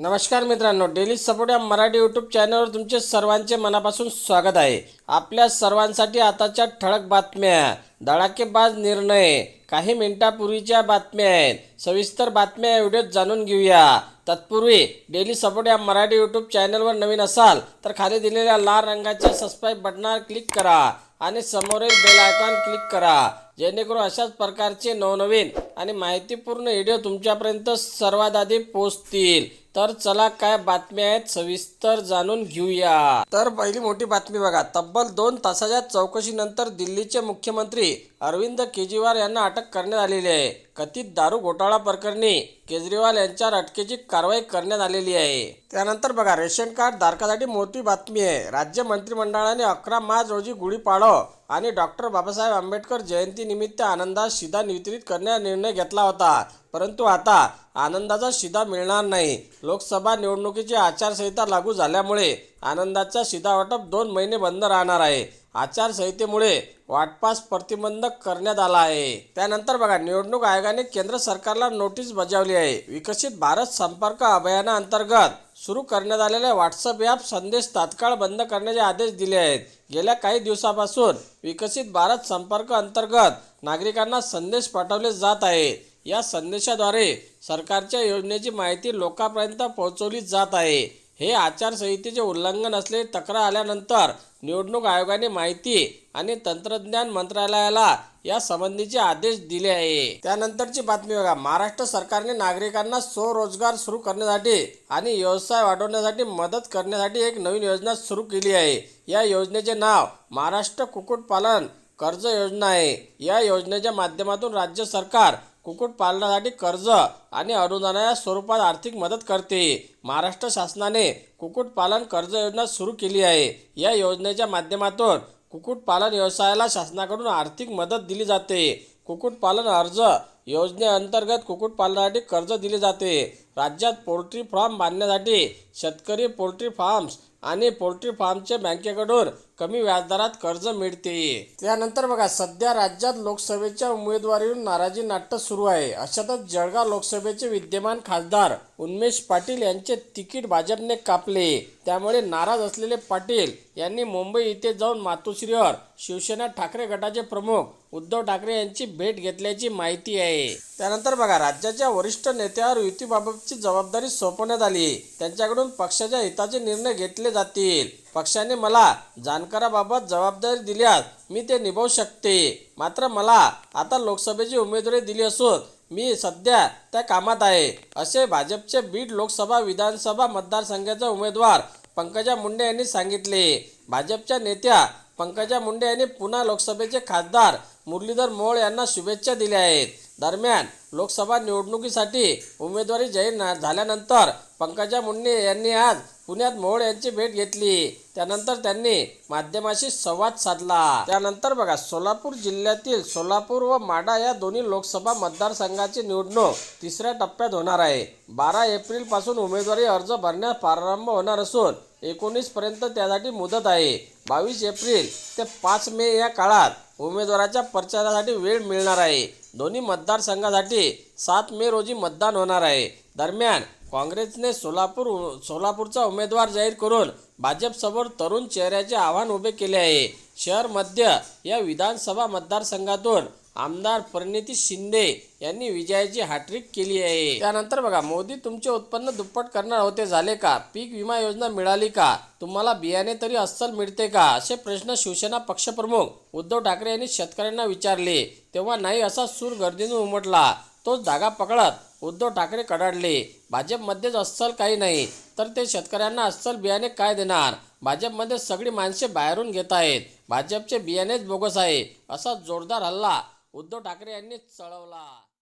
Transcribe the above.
नमस्कार मित्रांनो daily support या मराठी यूट्यूब चॅनलवर तुमचे सर्वांचे मनापासून स्वागत आहे. आपल्या सर्वांसाठी आताच्या ठळक बातम्या. धडाकेबाज निर्णय. काही मिनिटापूर्वीच्या बातम्या आहेत. सविस्तर बातम्या या व्हिडिओत जाणून घेऊया. तत्पूर्वी डेली सपोर्ट या मराठी यूट्यूब चॅनलवर नवीन असाल तर खाली दिलेल्या लाल रंगाच्या सबस्क्राईब बटनावर क्लिक करा आणि समोरील बेल आयकॉन क्लिक करा. जेणेकरून अशाच प्रकारचे नवनवीन आणि माहितीपूर्ण व्हिडिओ तुमच्यापर्यंत सर्वात आधी पोहोचतील. तर चला काय बातम्या आहेत सविस्तर जाणून घेऊया. तर पहिली मोठी बातमी बघा. तब्बल दोन तासाच्या चौकशीनंतर दिल्लीचे मुख्यमंत्री अरविंद केजरीवाल यांना अटक करण्यात आलेली आहे. कथित दारू घोटाळा प्रकरणी केजरीवाल यांच्यावर अटकेची कारवाई करण्यात आलेली आहे. त्यानंतर बघा रेशन कार्ड धारकासाठी मोठी बातमी आहे. राज्य मंत्रिमंडळाने अकरा मार्च रोजी गुढीपाडव आणि डॉक्टर बाबासाहेब आंबेडकर जयंतीनिमित्त आनंदात शिधा वितरित करण्याचा निर्णय घेतला होता. परंतु आता आनंदाचा शिधा मिळणार नाही. लोकसभा निवडणुकीची आचारसंहिता लागू झाल्यामुळे आनंदाचा शिधावाटप दोन महिने बंद राहणार आहे. आचारसंहितेमुळे वाटपास प्रतिबंधक करण्यात आला आहे. त्यानंतर बघा निवडणूक आयोगाने केंद्र सरकारला नोटीस बजावली आहे. विकसित भारत संपर्क अभियानाअंतर्गत सुरू करण्यात आलेले व्हॉट्सअप ॲप संदेश तात्काळ बंद करण्याचे आदेश दिले आहेत. गेल्या काही दिवसापासून विकसित भारत संपर्क अंतर्गत नागरिकांना संदेश पाठवले जात आहे. या संदेशाद्वारे सरकारच्या योजनेची माहिती लोकांपर्यंत पोहोचवली जात आहे. हे आचारसंहितेचे उल्लंघन असले तक्रार आल्यानंतर निवडणूक आयोगाने माहिती आणि तंत्रज्ञान मंत्रालयाला या संबंधीचे आदेश दिले आहे. त्यानंतरची बातमी बघा. महाराष्ट्र सरकारने नागरिकांना स्वरोजगार सुरू करण्यासाठी आणि व्यवसाय वाढवण्यासाठी मदत करण्यासाठी एक नवीन योजना सुरू केली आहे. या योजनेचे नाव महाराष्ट्र कुक्कुटपालन कर्ज योजना आहे. या योजनेच्या माध्यमातून राज्य सरकार कुक्कुटपालनासाठी कर्ज आणि अनुदानाच्या स्वरूपात आर्थिक मदत करते. महाराष्ट्र शासनाने कुक्कुटपालन कर्ज योजना सुरू केली आहे. या योजनेच्या माध्यमातून कुक्कुटपालन व्यवसायाला शासनाकडून आर्थिक मदत दिली जाते. कुक्कुटपालन अर्ज योजनेअंतर्गत कुक्कुटपालनासाठी कर्ज दिले जाते. राज्यात पोल्ट्री फार्म बांधण्यासाठी शेतकरी पोल्ट्री फार्म्स आणि पोल्ट्री फार्मचे बँकेकडून कमी व्याजदरात कर्ज मिळते. त्यानंतर बघा सध्या राज्यात लोकसभेच्या उमेदवारीवरून नाराजी नाट्य सुरू आहे. अशातच जळगाव लोकसभेचे विद्यमान खासदार उन्मेष पाटील यांचे तिकीट भाजपने कापले. त्यामुळे नाराज असलेले पाटील यांनी मुंबई इथे जाऊन मातोश्रीवर शिवसेना ठाकरे गटाचे प्रमुख उद्धव ठाकरे यांची भेट घेतल्याची माहिती आहे. त्यानंतर बघा राज्याच्या वरिष्ठ नेत्यावर युतीबाबतची जबाबदारी सोपवण्यात आली. त्यांच्याकडून पक्षाच्या हिताचे निर्णय घेतले जातील. पक्षाने मला जाणकाराबाबत जबाबदारी दिल्यास मी ते निभावू शकते. मात्र मला आता लोकसभेची उमेदवारी दिली असून मी सध्या त्या कामात आहे. असे भाजपचे बीड लोकसभा विधानसभा मतदारसंघाचे उमेदवार पंकजा मुंडे यांनी सांगितले. भाजपच्या नेत्या पंकजा मुंडे यांनी पुन्हा लोकसभेचे खासदार मुरलीधर मोहोळ यांना शुभेच्छा दिल्या आहेत. दरम्यान लोकसभा निवडणुकीसाठी उमेदवारी जाहीर ना- झाल्यानंतर पंकजा मुंडे यांनी आज पुण्यात मोहोळ यांची भेट घेतली. त्यानंतर त्यांनी माध्यमाशी संवाद साधला. त्यानंतर बघा सोलापूर जिल्ह्यातील सोलापूर व माडा या दोन्ही लोकसभा मतदारसंघाची निवडणूक तिसऱ्या टप्प्यात होणार आहे. बारा एप्रिलपासून उमेदवारी अर्ज भरण्यास प्रारंभ होणार असून एकोणीस पर्यंत त्यासाठी मुदत आहे. बावीस एप्रिल ते पाच मे या काळात उमेदवाराच्या प्रचारासाठी वेळ मिळणार आहे. दोन्ही मतदारसंघासाठी सात मे रोजी मतदान होणार आहे. दरम्यान काँग्रेसने सोलापूर सोलापूरचा उमेदवार जाहीर करून भाजपसमोर तरुण चेहऱ्याचे आव्हान उभे केले आहे. शहर मध्य या विधानसभा मतदारसंघातून आमदार परिणिती शिंदे यांनी विजयाची हॅट्रिक केली आहे. त्यानंतर बघा मोदी तुमचे उत्पन्न दुप्पट करणार होते झाले का? पीक विमा योजना मिळाली का? तुम्हाला बियाणे तरी अस्सल मिळते का? असे प्रश्न शिवसेना पक्षप्रमुख उद्धव ठाकरे यांनी शेतकऱ्यांना विचारले. तेव्हा नाही असा सूर गर्दीने उमटला. तोच धागा पकडत उद्धव ठाकरे कडाडले. भाजपमध्येच अस्सल काही नाही तर ते शेतकऱ्यांना अस्सल बियाणे काय देणार? भाजपमध्ये सगळी माणसे बाहेरून घेत आहेत. भाजपचे बियाणेच बोगस आहे असा जोरदार हल्ला उद्धव ठाकरे यांनी चढवला.